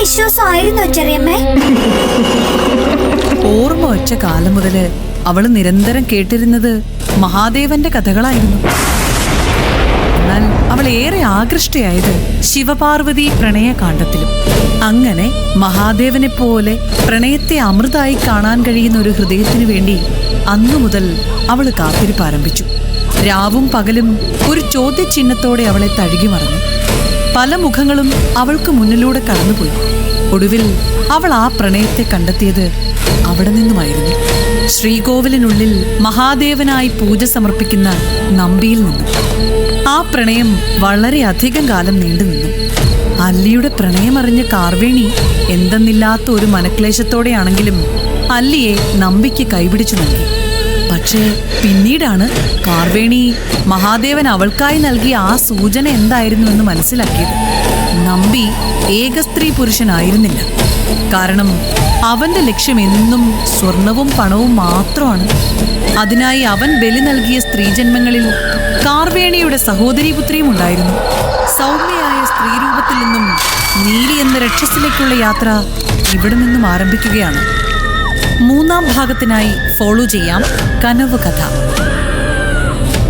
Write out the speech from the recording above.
വിശ്വാസമായിരുന്നോ ചെറിയമ്മേ ഓർമ്മ വച്ച കാലം മുതൽ അവൾ നിരന്തരം കേട്ടിരുന്നത് മഹാദേവന്റെ കഥകളായിരുന്നു. എന്നാൽ അവൾ ഏറെ ആകൃഷ്ടയായത് ശിവപാർവതി പ്രണയകാണ്ഡത്തിലും. അങ്ങനെ മഹാദേവനെ പോലെ പ്രണയത്തെ അമൃതായി കാണാൻ കഴിയുന്ന ഒരു ഹൃദയത്തിനു വേണ്ടി അന്നു മുതൽ അവൾ കാത്തിരിപ്പ് ആരംഭിച്ചു. രാവും പകലും ഒരു ചോദ്യചിഹ്നത്തോടെ അവളെ തഴുകി മറന്നു. പല മുഖങ്ങളും അവൾക്ക് മുന്നിലൂടെ കടന്നുപോയി. ഒടുവിൽ അവൾ ആ പ്രണയത്തെ കണ്ടെത്തിയത് അവിടെ നിന്നുമായിരുന്നു. ശ്രീകോവിലിനുള്ളിൽ മഹാദേവനായി പൂജ സമർപ്പിക്കുന്ന നമ്പിയിൽ നിന്ന്. ആ പ്രണയം വളരെയധികം കാലം നീണ്ടുനിന്നു അല്ലിയുടെ പ്രണയമറിഞ്ഞ കാർവേണി എന്തെന്നില്ലാത്ത ഒരു മനക്ലേശത്തോടെയാണെങ്കിലും അല്ലിയെ നമ്പിക്ക് കൈപിടിച്ചു നൽകി. പക്ഷേ പിന്നീടാണ് കാർവേണി മഹാദേവൻ അവൾക്കായി നൽകിയ ആ സൂചന എന്തായിരുന്നുവെന്ന് മനസ്സിലാക്കിയത്. നമ്പി ഏകസ്ത്രീ പുരുഷനായിരുന്നില്ല. കാരണം അവന്റെ ലക്ഷ്യം എന്നും സ്വർണവും പണവും മാത്രമാണ്. അതിനായി അവൻ ബലി നൽകിയ സ്ത്രീജന്മങ്ങളിൽ കാർവേണിയുടെ സഹോദരീപുത്രിയും ഉണ്ടായിരുന്നു. സൗമ്യയായ സ്ത്രീരൂപത്തിൽ നിന്നും നീലി എന്ന രക്ഷസിലേക്കുള്ള യാത്ര ഇവിടെ നിന്നും ആരംഭിക്കുകയാണ്. മൂന്നാം ഭാഗത്തിനായി ഫോളോ ചെയ്യാം. കനവ് കഥ